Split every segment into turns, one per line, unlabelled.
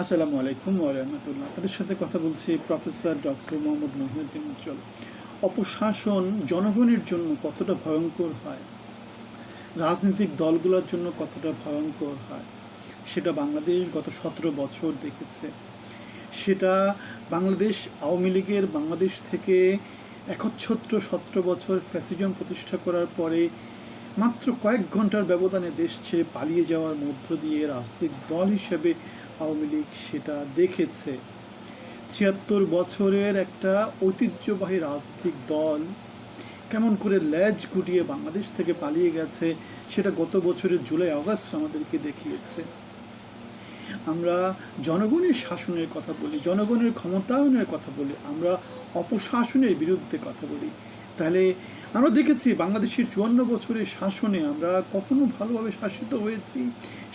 আসসালামু আলাইকুম ওরহমতুল্লাহ আপনাদের সাথে কথা বলছি প্রফেসর ডক্টর মোহাম্মদ মহিউদ্দিন উজ্জ্বল। অপশাসন জনগণের জন্য কতটা ভয়ঙ্কর হয়? রাজনৈতিক দলগুলোর জন্য কতটা ভয়ঙ্কর হয়? সেটা বাংলাদেশ গত সতেরো বছর দেখেছে। সেটা বাংলাদেশ আওয়ামী লীগের বাংলাদেশ থেকে একচ্ছত্র সতেরো বছর ফ্যাসিজম প্রতিষ্ঠা করার পরে মাত্র কয়েক ঘণ্টার ব্যবধানে দেশ ছেড়ে পালিয়ে যাওয়ার মধ্য দিয়ে রাজনৈতিক দল হিসেবে আওয়ামী লীগ সেটা দেখেছে। ছিয়াত্তর বছরের একটা ঐতিহ্যবাহী রাজনৈতিক দল কেমন করে ল্যাজ গুটিয়ে বাংলাদেশ থেকে পালিয়ে গেছে, সেটা গত বছরের জুলাই আগস্ট আমাদেরকে দেখিয়েছে। আমরা জনগণের শাসনের কথা বলি, জনগণের ক্ষমতায়নের কথা বলি, আমরা অপশাসনের বিরুদ্ধে কথা বলি। তাহলে আমরা দেখেছি বাংলাদেশের চুয়ান্ন বছরের শাসনে আমরা কখনো ভালোভাবে শাসিত হয়েছি,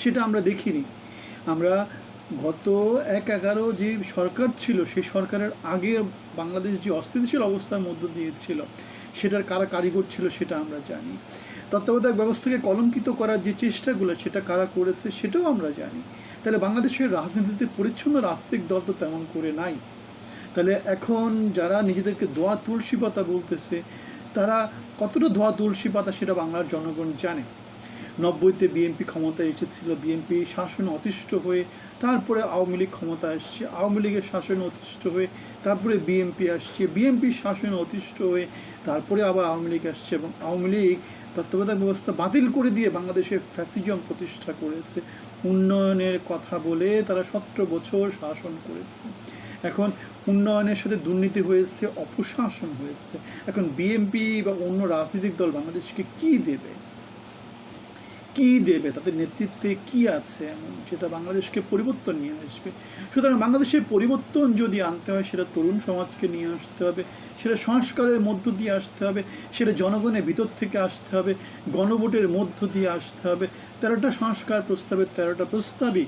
সেটা আমরা দেখিনি। আমরা গত এক এগারো যে সরকার ছিল, সেই সরকারের আগে বাংলাদেশ যে অস্থিতিশীল অবস্থার মধ্য দিয়ে ছিল, সেটার কারা কারিগর ছিল সেটা আমরা জানি। তত্ত্বাবধায়ক ব্যবস্থাকে কলঙ্কিত করার যে চেষ্টাগুলো সেটা কারা করেছে সেটাও আমরা জানি। তাহলে বাংলাদেশের রাজনীতিতে পরিচ্ছন্ন রাজনৈতিক দল তো তেমন করে নাই। তাহলে এখন যারা নিজেদেরকে দোয়া তুলসী পাতা বলতেছে, তারা কতটা ধোয়া তুলসী পাতা সেটা বাংলার জনগণ জানে। নব্বইতে বিএনপি ক্ষমতায় এসেছিল, বিএনপি শাসন অতিষ্ঠ হয়ে তারপরে আওয়ামী লীগ ক্ষমতা আসছে, আওয়ামী লীগের শাসন অতিষ্ঠ হয়ে তারপরে বিএনপি আসছে বিএনপির শাসন অতিষ্ঠ হয়ে তারপরে আবার আওয়ামী লীগ আসছে এবং আওয়ামী লীগ তত্ত্বাবধায়ক ব্যবস্থা বাতিল করে দিয়ে বাংলাদেশের ফ্যাসিজম প্রতিষ্ঠা করেছে। উন্নয়নের কথা বলে তারা সতেরো বছর শাসন করেছে। এখন উন্নয়নের সাথে দুর্নীতি হয়েছে, অপশাসন হয়েছে। এখন বিএনপি বা অন্য রাজনৈতিক দল বাংলাদেশকে কি দেবে? কি দেবে? তাদের নেতৃত্বে কি আছে? এমন যেটা বাংলাদেশকে পরিবর্তন নিয়ে আসবে। সুতরাং বাংলাদেশের পরিবর্তন যদি আনতে হয়, সেটা তরুণ সমাজকে নিয়ে আসতে হবে, সেটা সংস্কারের মধ্য দিয়ে আসতে হবে, সেটা জনগণের ভিতর থেকে আসতে হবে, গণভোটের মধ্য দিয়ে আসতে হবে। তেরোটা সংস্কার প্রস্তাবে তেরোটা প্রস্তাবই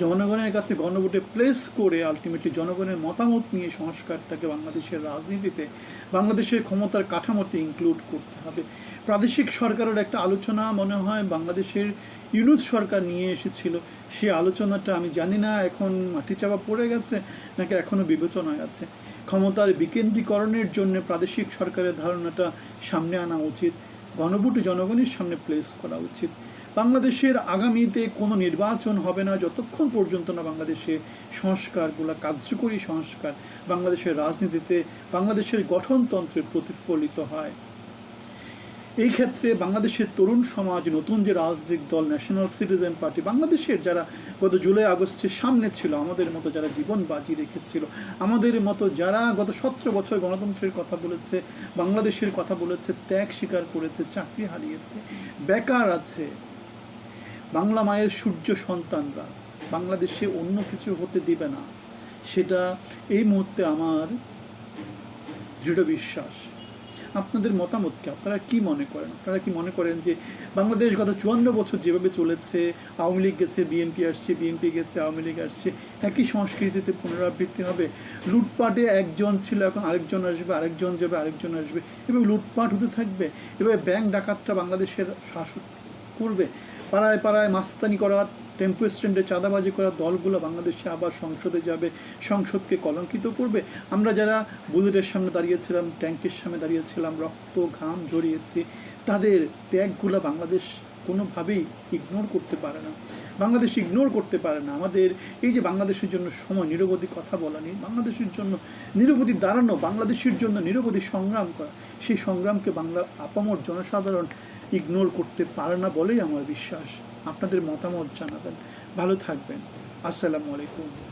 জনগণের কাছে গণভোটে প্লেস করে আলটিমেটলি জনগণের মতামত নিয়ে সংস্কারটাকে বাংলাদেশের রাজনীতিতে, বাংলাদেশের ক্ষমতার কাঠামোতে ইনক্লুড করতে হবে। প্রাদেশিক সরকারের একটা আলোচনা মনে হয়, বাংলাদেশের ইউনুস সরকার নিয়ে এসেছিল। সে আলোচনাটা আমি জানি না, এখন মাটি চাপা পড়ে গেছে নাকি এখনও বিবেচনায় আছে। ক্ষমতার বিকেন্দ্রীকরণের জন্য প্রাদেশিক সরকারের ধারণাটা সামনে আনা উচিত। গণভোটে জনগণের সামনে প্লেস করা উচিত। বাংলাদেশের আগামীতে কোনো নির্বাচন হবে না, যতক্ষণ পর্যন্ত না বাংলাদেশে সংস্কারগুলো কার্যকরী সংস্কার বাংলাদেশের রাজনীতিতে বাংলাদেশের গঠনতন্ত্রে প্রতিফলিত হয়। এই ক্ষেত্রে বাংলাদেশের তরুণ সমাজ, নতুন যে রাজনৈতিক দল ন্যাশনাল সিটিজেন পার্টি বাংলাদেশের যারা গত জুলাই আগস্টের সামনে ছিল, আমাদের মতো যারা জীবন বাজি রেখেছিল, আমাদের মতো যারা গত সতেরো বছর গণতন্ত্রের কথা বলেছে, বাংলাদেশের কথা বলেছে, ত্যাগ স্বীকার করেছে, চাকরি হারিয়েছে, বেকার আছে, বাংলা মায়ের সূর্য সন্তানরা, বাংলাদেশে অন্য কিছু হতে দিবে না, সেটা এই মুহূর্তে আমার দৃঢ় বিশ্বাস। আপনাদের মতামত কি আপনারা কি মনে করেন? আপনারা কি মনে করেন যে বাংলাদেশ গত চুয়ান্ন বছর যেভাবে চলেছে, আওয়ামী লীগ গেছে, বিএনপি আসছে, বিএনপি গেছে, আওয়ামী লীগ আসছে, একই সংস্কৃতিতে পুনরাবৃত্তি হবে। লুটপাটে একজন ছিল, এখন আরেকজন আসবে, আরেকজন যাবে, আরেকজন আসবে। এবং লুটপাট হতে থাকবে, এভাবে ব্যাংক ডাকাতটা বাংলাদেশের শাসক করবে। পাড়ায় পাড়ায় মাস্তানি করার টেম্পো স্ট্যান্ডে চাঁদাবাজি করা দলগুলো বাংলাদেশে আবার সংসদে যাবে, সংসদকে কলঙ্কিত করবে। আমরা যারা বুলেটের সামনে দাঁড়িয়েছিলাম, ট্যাঙ্কের সামনে দাঁড়িয়েছিলাম, রক্ত, ঘাম জড়িয়েছি তাদের ত্যাগগুলো বাংলাদেশ কোনোভাবেই ইগনোর করতে পারে না। বাংলাদেশ ইগনোর করতে পারে না। আমাদের এই যে বাংলাদেশের জন্য সময়, নিরবধি কথা বলা নেই, বাংলাদেশের জন্য নিরবধি দাঁড়ানো, বাংলাদেশের জন্য নিরবধি সংগ্রাম করা, সেই সংগ্রামকে বাংলার আপামর জনসাধারণ ইগনোর করতে পারে না বলেই আমার বিশ্বাস। আপনাদের মতামত জানাবেন। ভালো থাকবেন। আসসালামু আলাইকুম।